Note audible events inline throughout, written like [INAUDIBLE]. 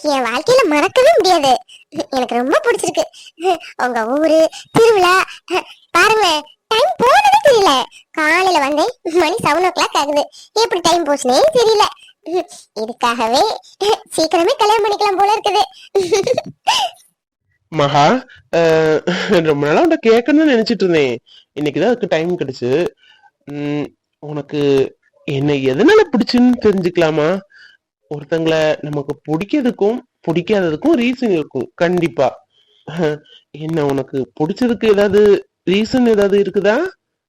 எனக்கு என் வாழ்க்கையில மறக்கவே முடியாது. எனக்கு ரொம்ப பிடிச்சிருக்கு. உங்க ஊரு திருவிழா பாருங்க டைம் போனதே தெரியல. காலையில வந்தேன் மணி செவன் ஓ கிளாக் ஆகுது. எப்படி டைம் போச்சுனே தெரியல. இதுக்காகவே சீக்கிரமே கல்யாணம் பண்ணிக்கலாம் போல இருக்குது. மகா ரொம்ப நாளா உன்ட்ட கேட்கணும்னு நினைச்சிட்டு இருந்தேன். இன்னைக்குதான் அதுக்கு டைம் கிடைச்சு. உம், உனக்கு என்ன எதனால பிடிச்சுன்னு தெரிஞ்சுக்கலாமா? ஒருத்தங்களை நமக்கு பிடிக்கிறதுக்கும் பிடிக்காததுக்கும் ரீசன் இருக்கும். கண்டிப்பா. என்ன உனக்கு பிடிச்சதுக்கு ஏதாவது ரீசன் ஏதாவது இருக்குதா?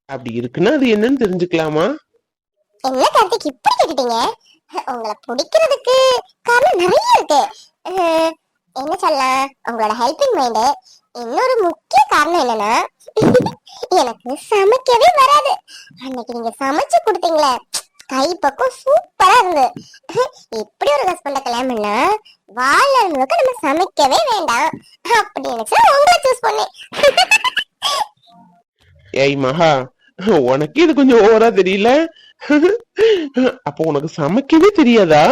அப்படி இருக்குன்னா அது என்னன்னு தெரிஞ்சுக்கலாமா? என்ன கார்த்திக் இப்படி கேட்டுட்டீங்க? உங்களை பிடிக்கிறதுக்கு காரணம் நிறைய இருக்கு. என்ன சொல்லலாம்? உங்களோட ஹெல்பிங் மைண்டு இன்னொரு முக்கிய காரணம் என்னன்னா எனக்கு சமைக்கவே வராது. அன்னைக்கு நீங்க சமைச்சு கொடுத்தீங்களே. கை பக்கம் சூப்பரா இருந்து இப்படி ஒரு ஹஸ்பண்ட கல்யாணம் பண்ணா முழுக்க நம்ம சமைக்கவே வேண்டாம். அப்படி நினைச்சா உங்களை சூஸ் பண்ணேன். ஏய் மகா உனக்கு இது கொஞ்சம் ஓவரா தெரியல? அப்போ உனக்கு சமைக்கவே தெரியாதா?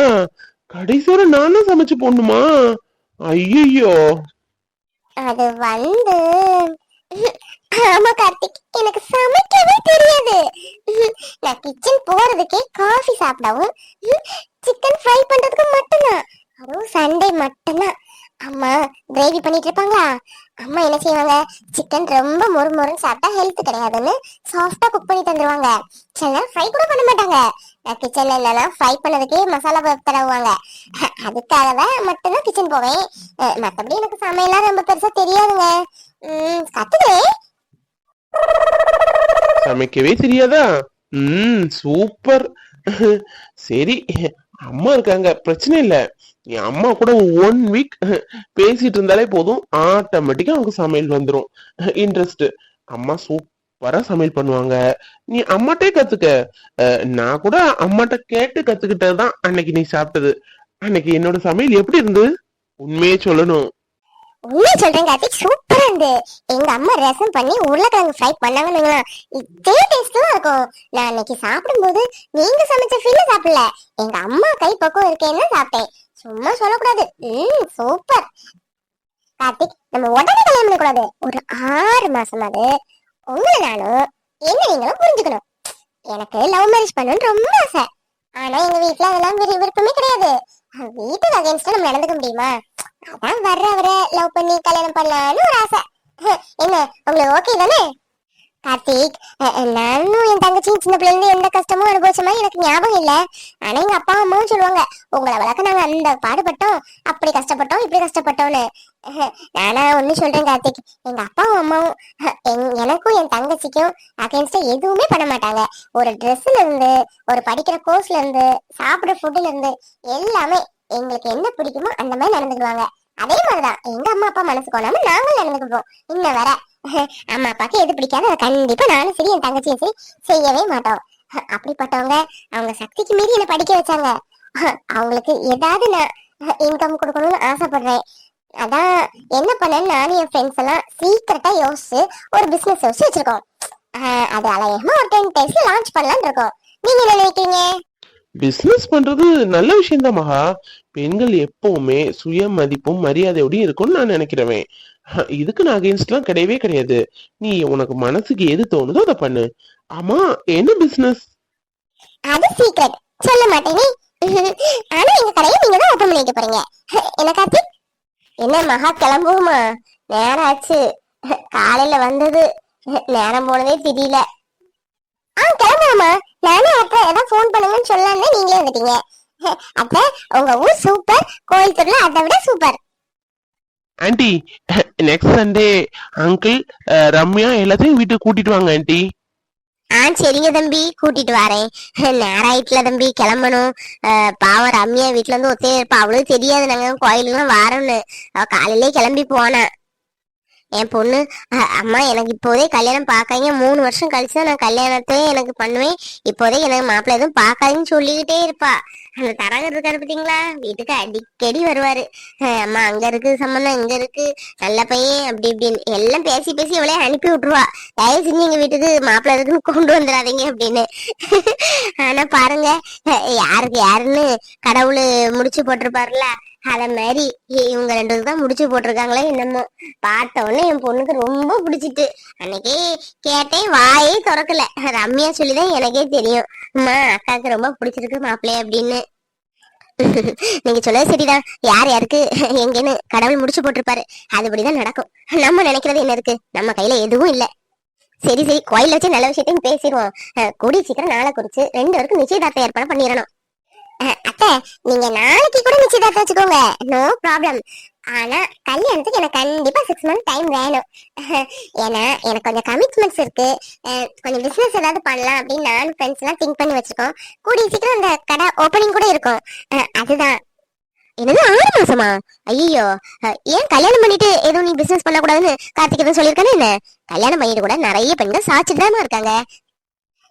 கடைசியோட நானும் சமைச்சு போடணுமா? ஐயோ அது வந்து ஆமா கார்த்திக் எனக்கு சமைக்கவே தெரியாது. நான் கிச்சன் போறதுக்கே காஃபி சாப்பிடவும் சிக்கன் ஃப்ரை பண்றதுக்கு மட்டும்தான். அதுவும் சண்டே மட்டும்தான். அம்மா கிரேவி பண்ணிட்டு இருப்பாங்களா? அம்மா என்ன செய்வாங்க? சிக்கன் ரொம்ப மொறு மொறுன்னு சாப்பிட்டா ஹெல்த் கிடையாதுன்னு சாஃப்டா குக் பண்ணி தந்துருவாங்க. சில நேரம் ஃப்ரை கூட பண்ண மாட்டாங்க. நான் கிச்சன்ல இல்லைன்னா ஃப்ரை பண்ணதுக்கே மசாலா தடவுவாங்க. அதுக்காக தான் மட்டும்தான் கிச்சன் போவேன். மற்றபடி எனக்கு சமையல்லாம் ரொம்ப பெருசா தெரியாதுங்க. கத்துக்கிறேன். சமைக்கவே தெரியாதா? ம் சூப்பர். சரி அம்மா இருக்காங்க பிரச்சனை இல்ல. என் அம்மா கூட ஒன் வீக் பேசிட்டு இருந்தாலே போதும். ஆட்டோமேட்டிக்கா அவங்க சமையல் வந்துரும். இன்ட்ரெஸ்ட் அம்மா சூப்பரா சமையல் பண்ணுவாங்க. நீ அம்மாட்டே கத்துக்க. அஹ், நான் கூட அம்மாட்ட கேட்டு கத்துக்கிட்டதுதான் அன்னைக்கு நீ சாப்பிட்டது. அன்னைக்கு என்னோட சமையல் எப்படி இருந்தது? உண்மையே சொல்லணும். உண்மை சொல்றேன் கார்த்திக் சூப்பரா இருந்து. எங்க அம்மா ரசம் பண்ணி உருளைக்கிழங்கு ஃப்ரை பண்ணாங்கன்னு இதே டேஸ்ட் தான் இருக்கும். நான் அன்னைக்கு சாப்பிடும்போது நீங்க சமைச்ச ஃபீல் சாப்பிடல. எங்க அம்மா கை பக்கம் இருக்கேன்னு சாப்பிட்டேன். சும்மா சொல்லக்கூடாது. ம் சூப்பர் கார்த்திக் நம்ம உடனே கல்யாணம் பண்ணக்கூடாது ஒரு ஆறு மாசமாவது உங்களை நானும் என்ன நீங்களும் புரிஞ்சுக்கணும். எனக்கு லவ் மேரேஜ் பண்ணணும்னு ரொம்ப ஆசை. ஆனா எங்க வீட்டுல அதெல்லாம் விருப்பமே கிடையாது. வீட்டுக்கு அகேன்ஸ்டா நம்ம நடந்துக்க முடியுமா? அதான் வர்றவரை லவ் பண்ணி கல்யாணம் பண்ணலாம்னு ஒரு ஆசை. என்ன உங்களுக்கு ஓகே தானே? கார்த்திக் நானும் என் தங்கச்சியும் சின்ன பிள்ளைல இருந்து எந்த கஷ்டமும் அனுபவிச்ச மாதிரி எனக்கு ஞாபகம் இல்ல. ஆனா எங்க அப்பா அம்மாவும் சொல்லுவாங்க உங்களை வளர்க்க நாங்க அந்த பாடுபட்டோம் அப்படி கஷ்டப்பட்டோம் இப்படி கஷ்டப்பட்டோம்னு. நானா ஒண்ணு சொல்றேன் கார்த்திக் எங்க அப்பாவும் அம்மாவும் எங்- எனக்கும் என் தங்கச்சிக்கும் அகைன்ஸ்டா எதுவுமே பண்ண மாட்டாங்க. ஒரு ட்ரெஸ்ல இருந்து ஒரு படிக்கிற கோர்ஸ்ல இருந்து சாப்பிடுற ஃபுட்ல இருந்து எல்லாமே எங்களுக்கு என்ன பிடிக்குமோ அந்த மாதிரி நடந்துக்குவாங்க. அதே மாதிரிதான். எங்க அம்மா அப்பா மனசு கொள்ளாம நாங்களும் நடந்துக்குவோம். இன்ன வர [LAUGHS] அம்மா அப்பாக்கு எது பிடிக்காது அதை கண்டிப்பா நானும் சரி என் தங்கச்சியும் சரி செய்யவே மாட்டோம். [LAUGHS] அப்படிப்பட்டவங்க அவங்க சக்திக்கு மீறி என்ன படிக்க வச்சாங்க. [LAUGHS] அவங்களுக்கு ஏதாவது நான் இன்கம் கொடுக்கணும்னு ஆசைப்படுறேன். அதான் என்ன பண்ணேன்னு நானும் என் ஃப்ரெண்ட்ஸ் எல்லாம் சீக்கிரட்டா யோசிச்சு ஒரு பிசினஸ் யோசிச்சு வச்சிருக்கோம். அது அலையமா ஒரு டென் டேஸ்ல லான்ச் பண்ணலாம்னு இருக்கோம். நீங்க என்ன நினைக்கிறீங்க? பிசினஸ் பண்றது நல்ல விஷயம் மகா. பெண்கள் எப்பவுமே சுய மதிப்பும் மரியாதையோடயும் இருக்கும்னு நான் நினைக்கிறவன். இதுக்கு நான் அகேன்ஸ்ட்லாம் கிடையவே கிடையாது. நீ உனக்கு மனசுக்கு எது தோணுதோ அதை பண்ணு. ஆமா என்ன பிசினஸ் அது சீக்ரெட் சொல்ல மாட்டேனே ஆனா எங்க கடையை நீங்க தான் ஓபன் பண்ணிக்க போறீங்க. என்ன கார்த்திக்? என்ன மகா கிளம்புவோமா? நேரம் ஆச்சு. காலையில வந்தது. நேரம் போனதே தெரியல. ஆ கிளம்புவோமா? நானே அத்தை ஏதாவது ஃபோன் பண்ணுங்கன்னு சொல்லலாம்னு நீங்களே வந்துட்டீங்க. [LAUGHS] அத்தை உங்க ஊர் சூப்பர் கோயில் திருவிழா அதை விட super aunty next Sunday uncle Ramya எல்லாத்தையும் வீட்டுக்கு கூட்டிட்டு வாங்க ஆன்ட்டி ஆ சரிங்க தம்பி கூட்டிட்டு வரேன். நேரம் [LAUGHS] ஆயிட்டுல தம்பி கிளம்பணும். பாவம் ரம்யா வீட்டுல இருந்து ஒத்தே இருப்பா. அவளுக்கு தெரியாது நாங்க கோயிலுக்கு வரோம்னு அவ காலையிலே கிளம்பி போனா. என் பொண்ணு அம்மா எனக்கு இப்போதே கல்யாணம் பார்க்காதீங்க. மூணு வருஷம் கழிச்சு தான் நான் கல்யாணத்தையே எனக்கு பண்ணுவேன். இப்போதே எனக்கு மாப்பிள்ளை எதுவும் பார்க்காதீங்கன்னு சொல்லிக்கிட்டே இருப்பா. அந்த தரகர் இருக்காரு பார்த்தீங்களா? வீட்டுக்கு அடிக்கடி வருவாரு. அம்மா அங்க இருக்கு சம்பந்தம் இங்க இருக்கு நல்ல பையன் அப்படி இப்படின்னு. எல்லாம் பேசி பேசி இவளே அனுப்பி விட்டுருவா. தயவு செஞ்சு எங்க வீட்டுக்கு மாப்பிள்ளை இருக்குன்னு கொண்டு வந்துடாதீங்க அப்படின்னு. ஆனா பாருங்க யாருக்கு யாருன்னு கடவுள் முடிச்சு போட்டிருப்பாருல அத மாதிரி இவங்க ரெண்டு தான் முடிச்சு போட்டிருக்காங்களே என்னமோ. பார்த்த உடனே என் பொண்ணுக்கு ரொம்ப பிடிச்சிட்டு அன்னைக்கு கேட்டேன் வாயே திறக்கல. ரம்யா சொல்லிதான் எனக்கே தெரியும். அம்மா அக்காவுக்கு ரொம்ப பிடிச்சிருக்கு மாப்பிள்ளை அப்படின்னு. நீங்க சொல்றது சரிதான் யார் யாருக்கு? எங்கன்னு கடவுள் முடிச்சு போட்டிருப்பாரு. அதுபடிதான் நடக்கும். நம்ம நினைக்கிறது என்ன இருக்கு? நம்ம கையில எதுவும் இல்ல. சரி சரி கோயில வச்சு நல்ல விஷயத்தையும் பேசிடுவோம். கூடிய சீக்கிரம் நாளை குறிச்சு ரெண்டு பேருக்கும் நிச்சயதார்த்த ஏற்பாடு பண்ணிடணும். அத்தை நீங்க நாளைக்கு கூட நிச்சயதார்த்தம் வச்சுக்கோங்க. நோ ப்ராப்ளம் ஆனா கல்யாணத்துக்கு எனக்கு கண்டிப்பா சிக்ஸ் மந்த் டைம் வேணும். ஏன்னா எனக்கு கொஞ்சம் கமிட்மெண்ட்ஸ் இருக்கு. கொஞ்சம் பிசினஸ் ஏதாவது பண்ணலாம் அப்படின்னு நானும் ஃப்ரெண்ட்ஸ் எல்லாம் திங்க் பண்ணி வச்சிருக்கோம் கூடிய சீக்கிரம் அந்த கடை ஓப்பனிங் கூட இருக்கும். அஹ், அதுதான். என்னது ஆறு மாசமா? ஐயோ ஏன் கல்யாணம் பண்ணிட்டு எதுவும் நீ பிசினஸ் பண்ணக்கூடாதுன்னு கார்த்திக் எதுவும் சொல்லியிருக்கானே என்ன? கல்யாணம் பண்ணிட்டு கூட நிறைய பெண்கள் சாதிச்சுட்டு இருக்காங்க.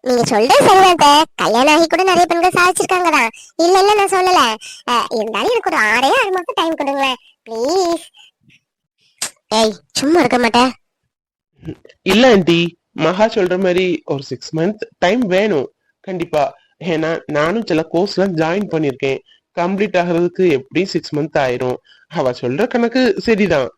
நீங்க சொல்றது சரிதான் கல்யாணம் ஆகி கூட நிறைய பெண்கள் சாதிச்சிருக்காங்க தான் இல்ல இல்ல நான் சொல்லல. இருந்தாலும் எனக்கு ஒரு ஆறே ஆறு மாசம் டைம் கொடுங்களேன். ப்ளீஸ் ஏய் சும்மா இருக்க மாட்டேன் இல்ல ஆண்டி. மகா சொல்ற மாதிரி ஒரு சிக்ஸ் மந்த் டைம் வேணும். கண்டிப்பா. ஏன்னா நானும் சில கோர்ஸ்லாம் ஜாயின் பண்ணிருக்கேன் கம்ப்ளீட் ஆகுறதுக்கு எப்படியும் சிக்ஸ் மந்த் ஆயிரும். அவ சொல்ற கணக்கு சரிதான்.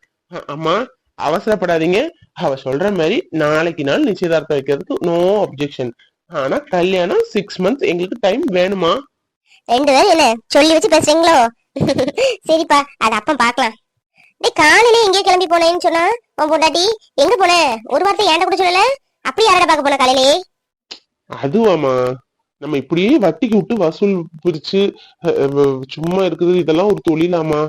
அம்மா அவசரப்படாதீங்க. அவ சொல்ற மாதிரி நாளைக்கு நாள் நிச்சயதார்த்தம் வைக்கிறதுக்கு நோ அப்ஜெக்ஷன் ஆனா கல்யாணம் சிக்ஸ் மந்த் எங்களுக்கு டைம் வேணுமா? ரெண்டு பேரும் என்ன சொல்லி வச்சு பேசுறீங்களோ? சரிப்பா அது அப்பம் பார்க்கலாம். டேய் காலையில எங்கேயோ கிளம்பி போனேன்னு சொன்னா உன் பொண்டாட்டி எங்க போன? ஒரு வார்த்தை ஏன்டா கூட சொல்லல? அப்படி யாரடா பார்க்க போன காலையிலே? அதுவாமா நம்ம இப்படியே வட்டிக்கு விட்டு வசூல் பிரிச்சு சும்மா இருக்குது. இதெல்லாம் ஒரு தொழிலாமா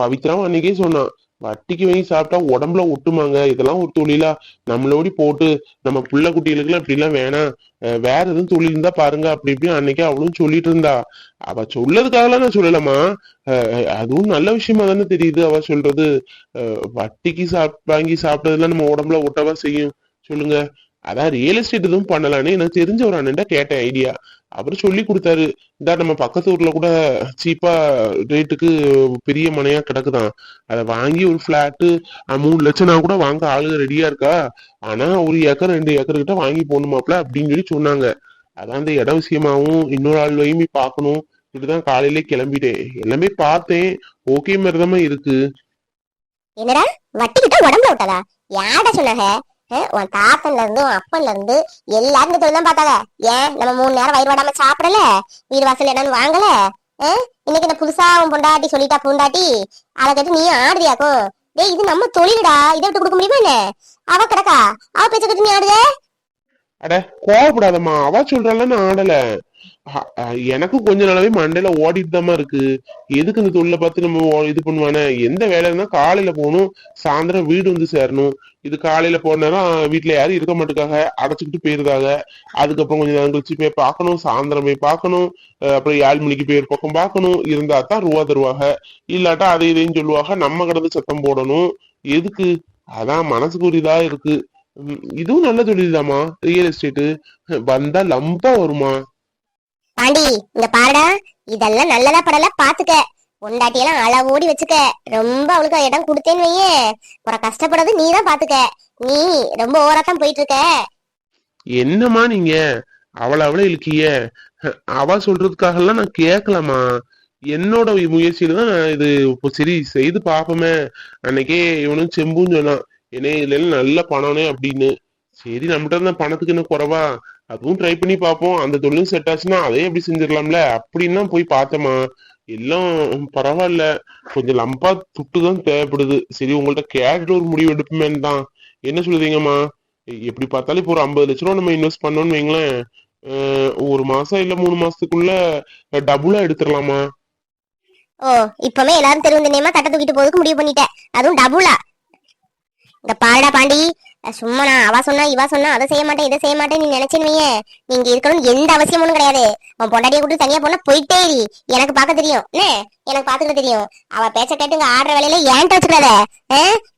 பவித்ராவும் அன்னைக்கே சொன்னான் வட்டிக்கு வாங்கி சாப்பிட்டா உடம்புல ஒட்டுமாங்க. இதெல்லாம் ஒரு தொழிலா. நம்மளோடி போட்டு நம்ம புள்ள குட்டிகளுக்குலாம் இப்படி எல்லாம் வேணாம் வேற எதுவும் தொழில் இருந்தா பாருங்க. அப்படி இப்படி அன்னைக்கு அவளும் சொல்லிட்டு இருந்தா. அவ சொல்லதுக்காகலாம் நான் சொல்லலாமா அஹ், அதுவும் நல்ல விஷயமா தானே தெரியுது. அவ சொல்றது. வட்டிக்கு சாப் வாங்கி சாப்பிட்டதெல்லாம் நம்ம உடம்புல ஒட்டவா செய்யும். சொல்லுங்க. அதான் ரியல் எஸ்டேட் எதுவும் பண்ணலான்னு எனக்கு தெரிஞ்ச ஒரு அண்ணன்ட்ட கேட்டேன் ஐடியா அவர் சொல்லி கொடுத்தாரு. இந்த நம்ம பக்கத்து ஊர்ல கூட சீப்பா ரேட்டுக்கு பெரிய மனையா கிடக்குதான். அதை வாங்கி ஒரு பிளாட்டு மூணு லட்சம்னா கூட வாங்க ஆளுங்க ரெடியா இருக்கா? ஆனா ஒரு ஏக்கர் ரெண்டு ஏக்கர் கிட்ட வாங்கி போகணுமாப்ல அப்படின்னு சொல்லி சொன்னாங்க. அதான் அந்த இட விஷயமாவும் இன்னொரு ஆள் வையுமே பார்க்கணும். இப்படிதான் காலையிலே கிளம்பிட்டேன். எல்லாமே பார்த்தேன். ஓகே மாதிரிதாம்மா இருக்கு. என்னடா? வட்டி கிட்ட உடம்புல விட்டதா? யார்டா சொன்னாங்க உன் தாத்தன்ல இருந்து உன் அப்பன்ல இருந்து எல்லாரும் இந்த தொழில் தான் பார்த்தாங்க. ஏன் நம்ம மூணு நேரம் வயிறு வாடாம சாப்பிடல? வீடு வாசல் என்னன்னு வாங்கல? இன்னைக்கு இந்த புதுசா உன் பொண்டாட்டி சொல்லிட்டா பூண்டாட்டி அதை கேட்டு நீ ஆடுறியாக்கும் டேய் இது நம்ம தொழிலடா. இதை விட்டு கொடுக்க முடியுமா என்ன? அவ கிடக்கா? அவ பேச்ச கட்டு நீ ஆடுத அட கோவப்படாதம்மா. அவ சொல்றால நான் ஆடல. எனக்கும் கொஞ்ச நாளாவே மண்டையில ஓடிட்டு இருக்கு. எதுக்கு இந்த தொழில பார்த்து நம்ம இது பண்ணுவானே? எந்த வேலை இருந்தா காலையில போகணும் சாயந்தரம் வீடு வந்து சேரணும். இது காலையில போனா வீட்டுல யாரும் இருக்க மாட்டுக்காக அடைச்சுக்கிட்டு போயிருந்தாங்க அதுக்கப்புறம் கொஞ்சம் நேரம் கழிச்சு போய் பார்க்கணும் சாயந்தரம் போய் பார்க்கணும் அப்புறம் ஏழு மணிக்கு போய் ஒரு பக்கம் பார்க்கணும். இருந்தா தான் ரூபா தருவாங்க. இல்லாட்டா அதை இதையும் சொல்லுவாங்க. நம்ம கடந்து சத்தம் போடணும். எதுக்கு? அதான் மனசுக்கு ஒரு இதா இருக்கு. உம், இதுவும் நல்ல தொழில்தாம்மா ரியல் எஸ்டேட்டு. வந்தா லம்பா வருமா? பாண்டி இங்க பாருடா. இதெல்லாம் நல்லதா படல பாத்துக்க. பொண்டாட்டியெல்லாம் ஓடி வச்சுக்க. ரொம்ப அவளுக்கு இடம் கொடுத்தேன்னு வையே. அப்புறம் கஷ்டப்படுறது நீ தான் பாத்துக்க. நீ ரொம்ப ஓவராத்தான் போயிட்டு இருக்க என்னம்மா நீங்க? அவளை அவளை இழுக்கிய. அவ சொல்றதுக்காக எல்லாம் நான் கேட்கலாமா என்னோட முயற்சியில தான் நான் இது இப்போ சரி செய்து பாப்போமே அன்னைக்கே இவனும் செம்புன்னு சொன்னான் என்ன இதுல எல்லாம் நல்ல பணம்னே அப்படின்னு. சரி நம்மகிட்ட இருந்த பணத்துக்கு என்ன குறைவா? அதுவும் ட்ரை பண்ணி பார்ப்போம். அந்த தொழிலும் செட் ஆச்சுன்னா அதையும் எப்படி செஞ்சிடலாம்ல? அப்படின்லாம் போய் பார்த்தோமா எல்லாம் பரவாயில்ல. கொஞ்சம் லம்பா துட்டு தான் தேவைப்படுது. சரி உங்கள்ட்ட கேட்டுட்டு ஒரு முடிவு எடுப்புமேன்னு தான். என்ன சொல்லுவீங்கம்மா எப்படி பார்த்தாலும் இப்போ ஒரு ஐம்பது லட்ச ரூபா நம்ம இன்வெஸ்ட் பண்ணோம்னு வைங்களேன். ஒரு மாசம் இல்ல மூணு மாசத்துக்குள்ள டபுளா எடுத்துடலாமா? ஓ இப்பவே எல்லாரும் தெருவு நினைமா கட்ட தூக்கிட்டு போறதுக்கு முடிவு பண்ணிட்டேன். அதுவும் டபுளா இந்த பாடா பாண்டி சும்மா நான் அவ சொன்னா இவ சொன்னா அதை செய்ய மாட்டேன் இதை செய்ய மாட்டேன் நீ நினைச்சேன்னு நீங்க இருக்கணும் எந்த அவசியமும் கிடையாது. உன் பொண்டாட்டியை கூட்டு தனியா போனா போயிட்டே இரு. எனக்கு பார்க்க தெரியும். என்ன எனக்கு பாத்துக்கிட்டு தெரியும். அவ பேச்ச கேட்டு இங்க ஆடுற வேலையில ஏன்ட்ட வச்சுக்கிறத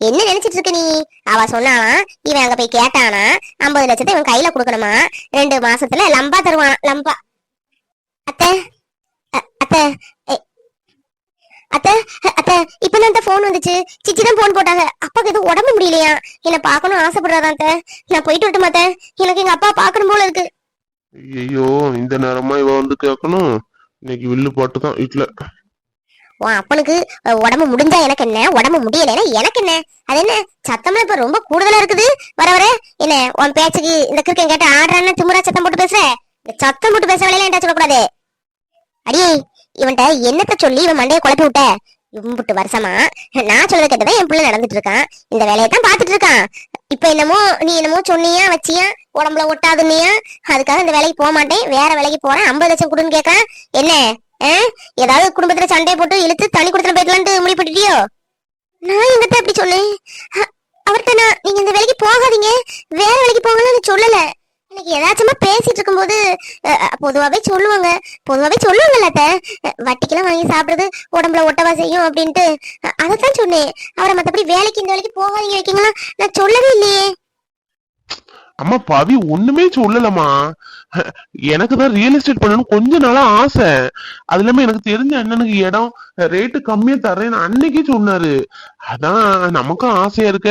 என்ன நினைச்சிட்டு இருக்க நீ? அவ சொன்னா இவன் அங்க போய் கேட்டானா ஐம்பது லட்சத்தை இவன் கையில கொடுக்கணுமா? ரெண்டு மாசத்துல லம்பா தருவான். லம்பா. அத்தை அத்தை அத்தை அத்தை இப்பதான் அந்த போன் வந்துச்சு. சிச்சி தான் போன் போட்டாங்க. அப்பாக்கு எதுவும் உடம்பு முடியலையா? என்ன பார்க்கணும் ஆசைப்படுறாரா அத்தை? நான் போயிட்டு வரட்டுமா அத்தை? எனக்கு எங்க அப்பா பார்க்கணும் போல இருக்கு. ஐயோ இந்த நேரமா இவ வந்து கேட்கணும் இன்னைக்கு வில்லு போட்டு தான் வீட்டுல உன் அப்பனுக்கு உடம்பு முடிஞ்சா எனக்கு என்ன? உடம்பு முடியலைன்னா எனக்கு என்ன? அது என்ன? சத்தம்லாம் இப்ப ரொம்ப கூடுதலா இருக்குது. வர வர. என்ன உன் பேச்சுக்கு இந்த கிறுக்கன் கேட்ட ஆடுறான்னு திமுறா சத்தம் போட்டு பேசுற? சத்தம் போட்டு பேச வேலையில என்கிட்ட சொல்லக்கூடாது. அடியே இவன்ட்ட என்னத்த சொல்லி இவன் மண்டையை குழப்பி விட்ட? இம்புட்டு வருஷமா. நான் சொல்றத கேட்டதான் என் பிள்ளை நடந்துட்டு இருக்கான். இந்த வேலையை தான் பாத்துட்டு இருக்கான். இப்ப என்னமோ நீ என்னமோ சொன்னியா வச்சியா? உடம்புல ஒட்டாதுன்னியா? அதுக்காக இந்த வேலைக்கு போக மாட்டேன். வேற வேலைக்கு போறேன். ஐம்பது லட்சம் கொடுன்னு கேட்க என்ன? ஆ? ஏதாவது குடும்பத்துல சண்டையை போட்டு இழுத்து தனி கொடுத்துல போயிடலான்ட்டு முடிப்பட்டுட்டியோ நான் எங்கிட்ட அப்படி சொன்னேன். அவர்கிட்ட நான் நீங்க இந்த வேலைக்கு போகாதீங்க. வேற வேலைக்கு போங்கன்னு சொல்லல. இன்னைக்கு ஏதாச்சுமா பேசிட்டு இருக்கும்போது பொதுவாகவே பொதுவாவே சொல்லுவாங்க. பொதுவாவே சொல்லுவாங்கல்ல அத்தை. வட்டிக்கெல்லாம் வாங்கி சாப்பிடுறது உடம்புல ஒட்டவா செய்யும் அப்படின்ட்டு. அதை அதைத்தான் சொன்னேன். அவரை மத்தபடி வேலைக்கு இந்த வேலைக்கு போகாதீங்க வைக்கீங்களா? நான் சொல்லவே இல்லையே. அம்மா பவி ஒண்ணுமே சொல்லலம்மா. எனக்கு தான் ரியல் எஸ்டேட் பண்ணணும் கொஞ்ச நாளா ஆசை. அது இல்லாம எனக்கு தெரிஞ்ச அண்ணனுக்கு இடம் ரேட்டு கம்மியா தர்றேன்னு அன்னைக்கே சொன்னாரு. அதான் நமக்கும் ஆசையா இருக்க.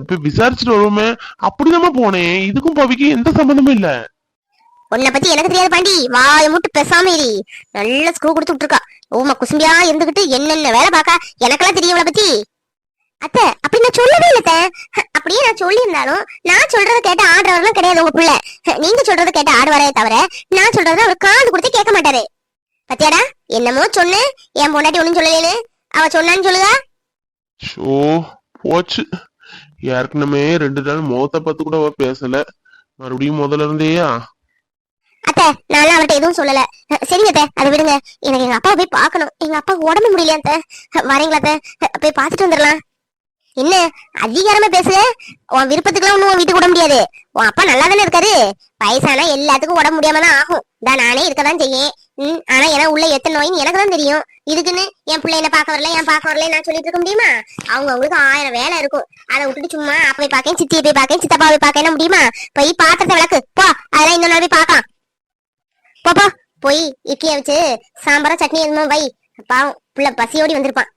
இப்ப விசாரிச்சுட்டு வருவோமே. அப்படிதாம்மா போனேன். இதுக்கும் பவிக்கு எந்த சம்மந்தமும் இல்ல. உன்னை பத்தி எனக்கு தெரியாது பாண்டி. வாய மூட்டு பெசாம இரு. நல்ல ஸ்க்ரூ கொடுத்து விட்டுருக்கா. ஓமா குசும்பியா இருந்துகிட்டு என்னென்ன வேலை பாக்க எனக்கெல்லாம் தெரியும் பத்தி. அத்தை அப்படி நான் சொல்லவே இல்ல அத்தை. அப்படியே நான் சொல்லியிருந்தாலும் நான் சொல்றத கேட்டு ஆடுறவரெல்லாம் கிடையாது உங்க பிள்ளை. நீங்க சொல்றத கேட்டு ஆடுவாரே தவிர நான் சொல்றத அவர் காது கொடுத்து கேட்க மாட்டாரு. பத்தியாடா என்னமோ சொன்னேன் என் பொண்டாட்டி ஒண்ணும் சொல்லலேன்னு. அவ சொன்னான்னு சொல்லுதா? ஷோ போச்சு. ஏற்கனவே ரெண்டு நாள் முகத்தை பார்த்து கூட அவ பேசல. மறுபடியும் முதல்ல இருந்தேயா? அத்தை நான் அவர்கிட்ட எதுவும் சொல்லல. சரிங்க அத்தை அதை விடுங்க. எனக்கு எங்க அப்பாவை போய் பார்க்கணும். எங்க அப்பா உடம்பு முடியலையா அத்தை? வரீங்களா அத்தை? போய் பார்த்துட்டு வந்துடலாம். என்ன அதிகாரமா பேசுற உன் விருப்பத்துக்குலாம் ஒண்ணும் உன் வீட்டுக்கு விட முடியாது. உன் அப்பா நல்லா தானே இருக்காரு? வயசானா எல்லாத்துக்கும் உடம்பு முடியாம தான் ஆகும். தான் நானே இருக்கதான் செய்யேன். ம் ஆனா ஏன்னா உள்ள எத்தனை நோயின்னு எனக்கு தான் தெரியும். இதுக்குன்னு என் பிள்ளை என்ன பார்க்க வரல என் பார்க்க வரல நான் சொல்லிட்டு இருக்க முடியுமா? அவங்க அவங்களுக்கு ஆயிரம் வேலை இருக்கும். அதை விட்டுட்டு சும்மா அப்பா பார்க்கேன் சித்தியை போய் பார்க்கேன் சித்தப்பா போய் பார்க்கணும் முடியுமா? போய் பாத்திரத்தை விளக்கு. போ அதெல்லாம் இன்னொரு நாள் போய் பார்க்கலாம். போப்பா போய் இட்லியை வச்சு சாம்பாரா சட்னி எதுமோ வை. பாவம் புள்ள பசியோடி வந்திருப்பான்.